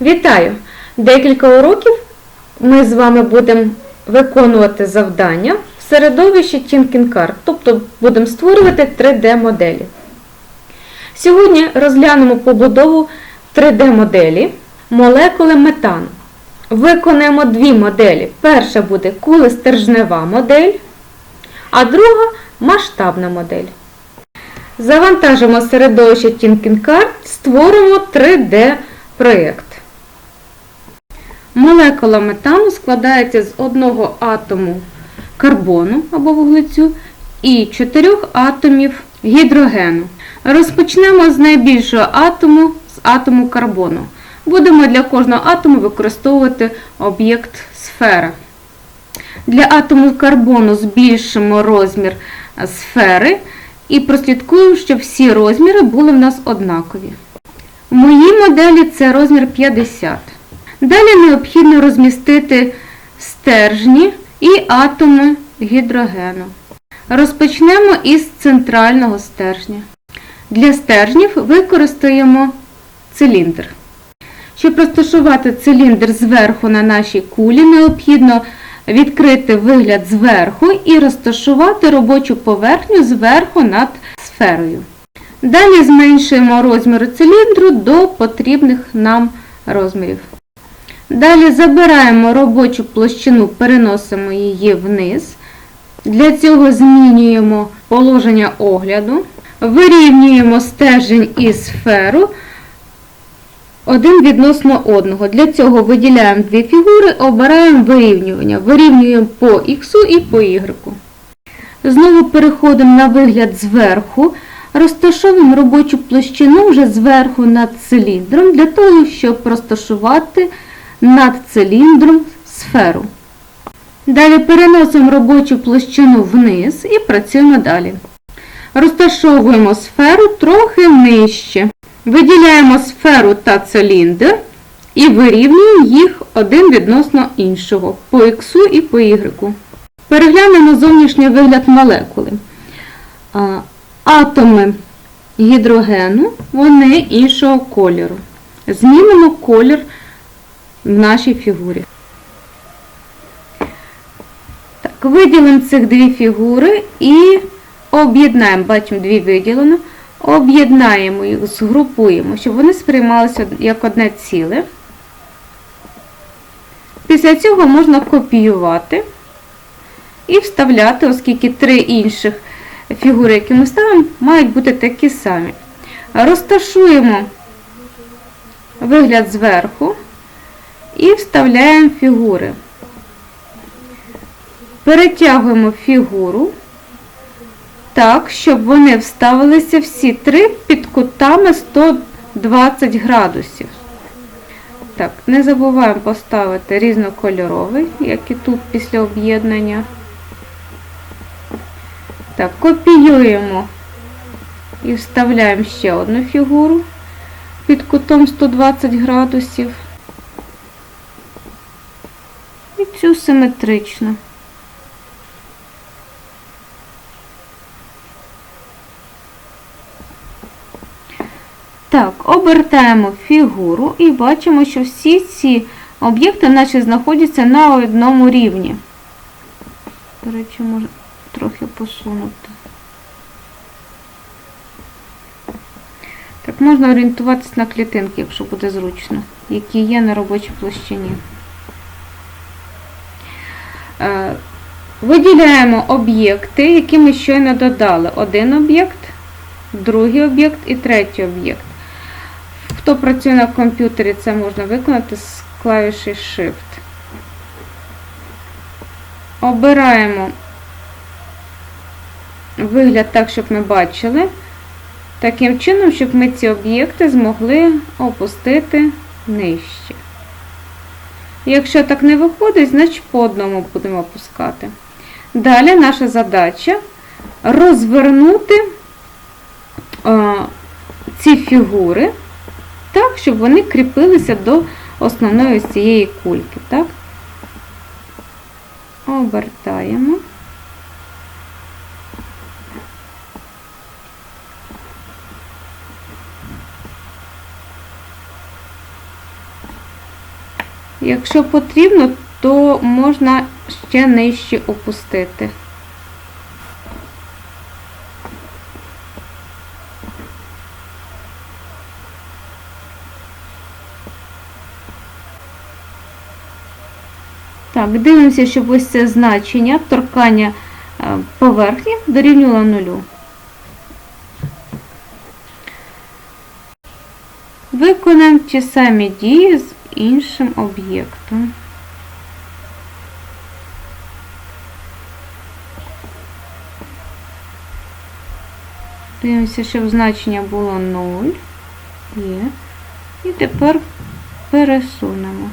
Вітаю! Декілька уроків ми з вами будемо виконувати завдання в середовищі Thinking Card, тобто будемо створювати 3D-моделі. Сьогодні розглянемо побудову 3D-моделі молекули метану. Виконаємо дві моделі. Перша буде кулестержнева модель, а друга масштабна модель. Завантажимо середовище Thinking Card, створимо 3D-проєкт. Молекула метану складається з одного атому карбону або вуглецю і чотирьох атомів гідрогену. Розпочнемо з найбільшого атому, з атому карбону. Будемо для кожного атому використовувати об'єкт сфера. Для атому карбону збільшимо розмір сфери і прослідкуємо, щоб всі розміри були в нас однакові. В моїй моделі це розмір 50. Далі необхідно розмістити стержні і атоми гідрогену. Розпочнемо із центрального стержня. Для стержнів використаємо циліндр. Щоб розташувати циліндр зверху на нашій кулі, необхідно відкрити вигляд зверху і розташувати робочу поверхню зверху над сферою. Далі зменшуємо розміри циліндру до потрібних нам розмірів. Далі забираємо робочу площину, переносимо її вниз. Для цього змінюємо положення огляду, вирівнюємо стержень і сферу один відносно одного. Для цього виділяємо дві фігури, обираємо вирівнювання. Вирівнюємо по Х і по Y. Знову переходимо на вигляд зверху, розташовуємо робочу площину вже зверху над циліндром, для того, щоб розташувати над циліндром сферу. Далі переносимо робочу площину вниз і працюємо далі. Розташовуємо сферу трохи нижче. Виділяємо сферу та циліндр і вирівнюємо їх один відносно іншого по Х і по Y. Переглянемо зовнішній вигляд молекули. Атоми гідрогену вони іншого кольору. Змінимо колір в нашій фігурі. Так, Виділимо цих дві фігури і об'єднаємо, бачимо дві виділено, об'єднаємо їх, згрупуємо, щоб вони сприймалися як одне ціле. Після цього можна копіювати і вставляти, оскільки три інших фігури, які ми ставимо, мають бути такі самі. Розташуємо вигляд зверху і вставляємо фігури. Перетягуємо фігуру так, щоб вони вставилися всі три під кутами 120 градусів. Так, не забуваємо поставити різнокольоровий, як і тут після об'єднання. Так, копіюємо і вставляємо ще одну фігуру під кутом 120 градусів. І цю симетрично. Так, обертаємо фігуру і бачимо, що всі ці об'єкти наші знаходяться на одному рівні. До речі, можу трохи посунути. Так, можна орієнтуватися на клітинки, якщо буде зручно, які є на робочій площині. Е, Виділяємо об'єкти, які ми щойно додали. Один об'єкт, другий об'єкт і третій об'єкт. Хто працює на комп'ютері, це можна виконати з клавіші Shift. Обираємо вигляд так, щоб ми бачили. Таким чином, щоб ми ці об'єкти змогли опустити нижче. Якщо так не виходить, значить по одному будемо опускати. Далі наша задача розвернути а, ці фігури так, щоб вони кріпилися до основної цієї кульки. Так? Обертаємо. Якщо потрібно, то можна ще нижче опустити. Так, дивимося, щоб ось це значення торкання е, поверхні дорівнювало нулю. Виконаємо ті самі дії з іншим об'єктом. Дивимося, щоб значення було 0. Є. І тепер пересунемо.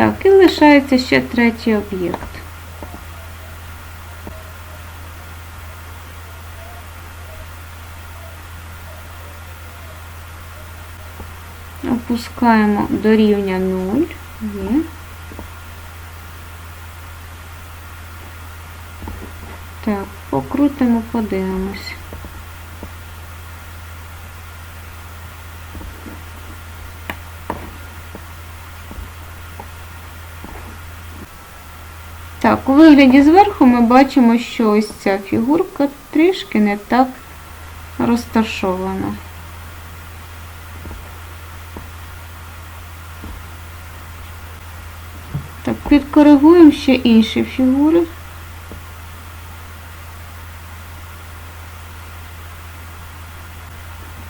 Так, і лишається ще третій об'єкт. Опускаємо до рівня 0. Є. Так, покрутимо, подивимось. Так, у вигляді зверху ми бачимо, що ось ця фігурка трішки не так розташована. Так, підкоригуємо ще інші фігури.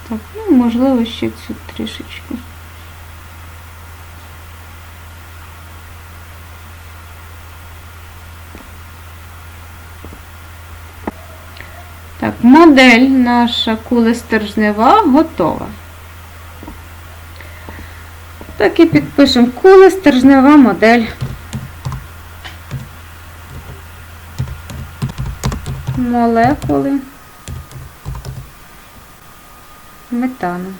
Так, ну, можливо, ще цю трішечки. Так, модель наша кули стержнева готова. Так і підпишемо кули стержнева модель. Молекули метану.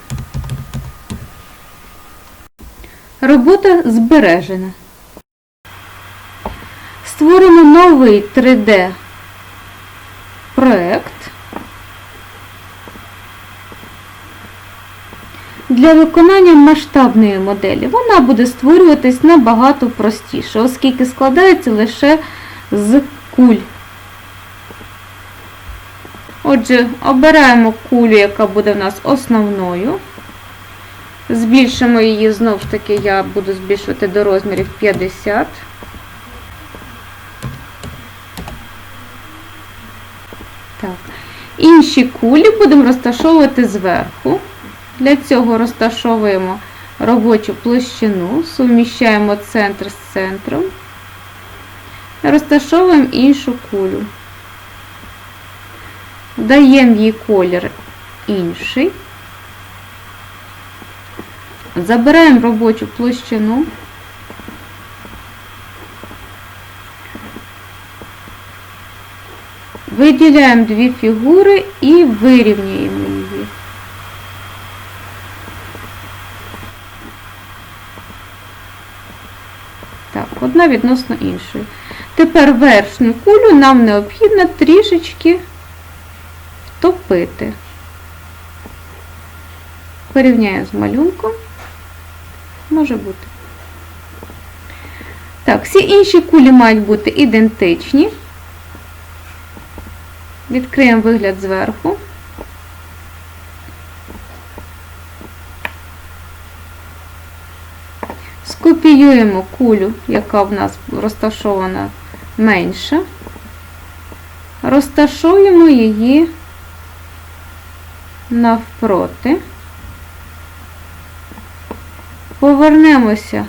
Робота збережена. Створимо новий 3D Для виконання масштабної моделі вона буде створюватись набагато простіше, оскільки складається лише з куль. Отже, обираємо кулю, яка буде в нас основною. Збільшимо її, знову ж таки, я буду збільшувати до розмірів 50. Так. Інші кулі будемо розташовувати зверху. Для цього розташовуємо робочу площину, суміщаємо центр з центром, розташовуємо іншу кулю. Даємо їй колір інший. Забираємо робочу площину. Виділяємо дві фігури і вирівнюємо її. Так, одна відносно іншої. Тепер верхню кулю нам необхідно трішечки втопити. Порівняю з малюнком. Може бути. Так, всі інші кулі мають бути ідентичні. Відкриємо вигляд зверху. Скопіюємо кулю, яка в нас розташована менша. Розташуємо її навпроти. Повернемося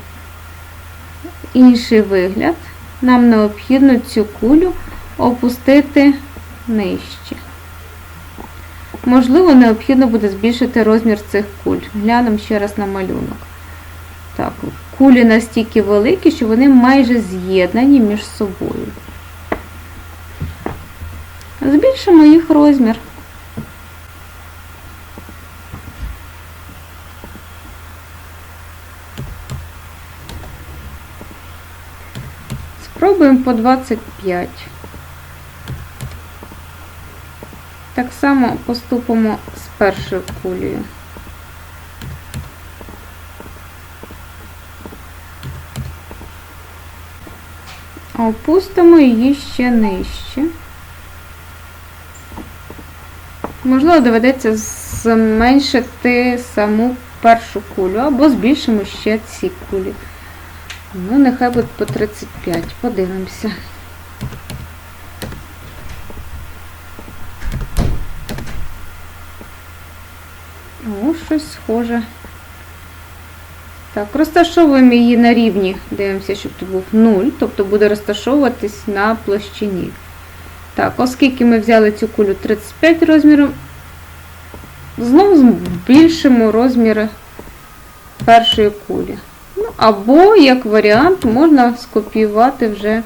інший вигляд. Нам необхідно цю кулю опустити нижче. Можливо, необхідно буде збільшити розмір цих куль. Глянемо ще раз на малюнок. Кулі настільки великі, що вони майже з'єднані між собою. Збільшимо їх розмір. Пробуємо по 25. Так само поступимо з першою кулею. Опустимо її ще нижче. Можливо, доведеться зменшити саму першу кулю, або збільшимо ще ці кулі. Ну, нехай буде по 35. Подивимося. О, щось схоже. Так, розташовуємо її на рівні, дивимося, щоб тут був 0, тобто буде розташовуватись на площині. Так, оскільки ми взяли цю кулю 35 розміром, знову збільшимо розміри першої кулі. Ну, або, як варіант, можна скопіювати вже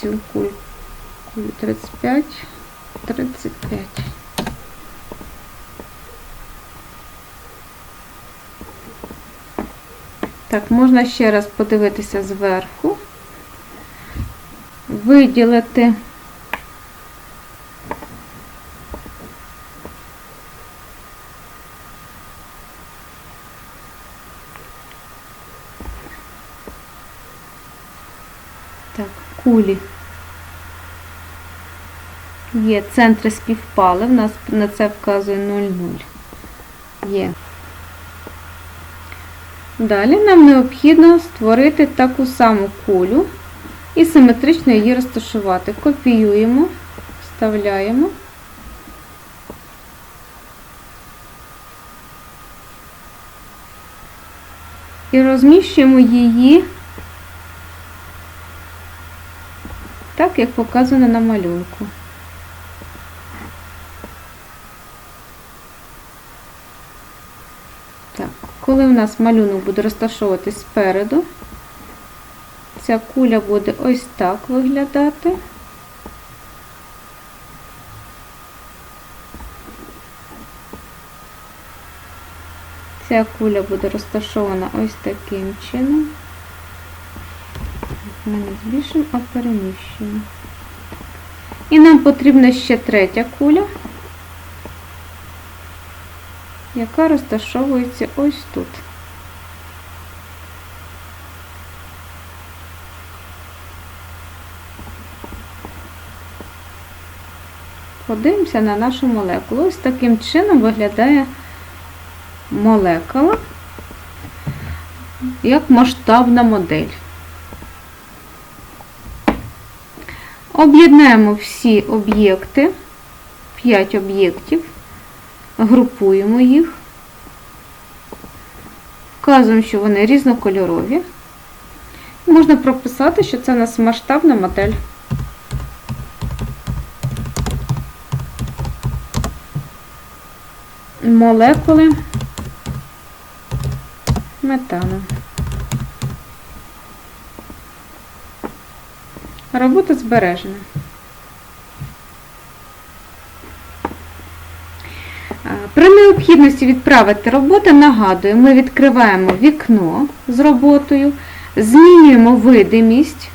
цю кулю. Кулю 35, 35. Так, можна ще раз подивитися зверху, виділити так, кулі. Є, центри співпали, в нас на це вказує 0,0. Є. Далі нам необхідно створити таку саму кулю і симетрично її розташувати. Копіюємо, вставляємо. І розміщуємо її так, як показано на малюнку. Так, коли у нас малюнок буде розташовуватись спереду, ця куля буде ось так виглядати. Ця куля буде розташована ось таким чином. Ми не збільшимо, а переміщуємо. І нам потрібна ще третя куля. Яка розташовується ось тут. Подивимося на нашу молекулу. Ось таким чином виглядає молекула як масштабна модель. Об'єднаємо всі об'єкти, 5 об'єктів групуємо їх, вказуємо, що вони різнокольорові. Можна прописати, що це у нас масштабна модель. Молекули метану. Робота збережена. При необхідності відправити роботу, нагадую, ми відкриваємо вікно з роботою, змінюємо видимість.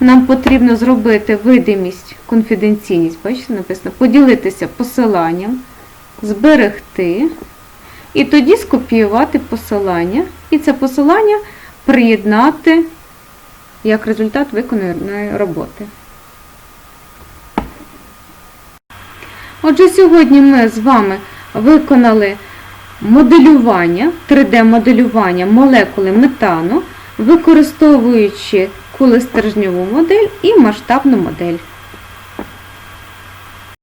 Нам потрібно зробити видимість, конфіденційність, бачите, написано, поділитися посиланням, зберегти. І тоді скопіювати посилання. І це посилання приєднати як результат виконаної роботи. Отже, сьогодні ми з вами виконали моделювання, 3D-моделювання молекули метану, використовуючи кулестержньову модель і масштабну модель.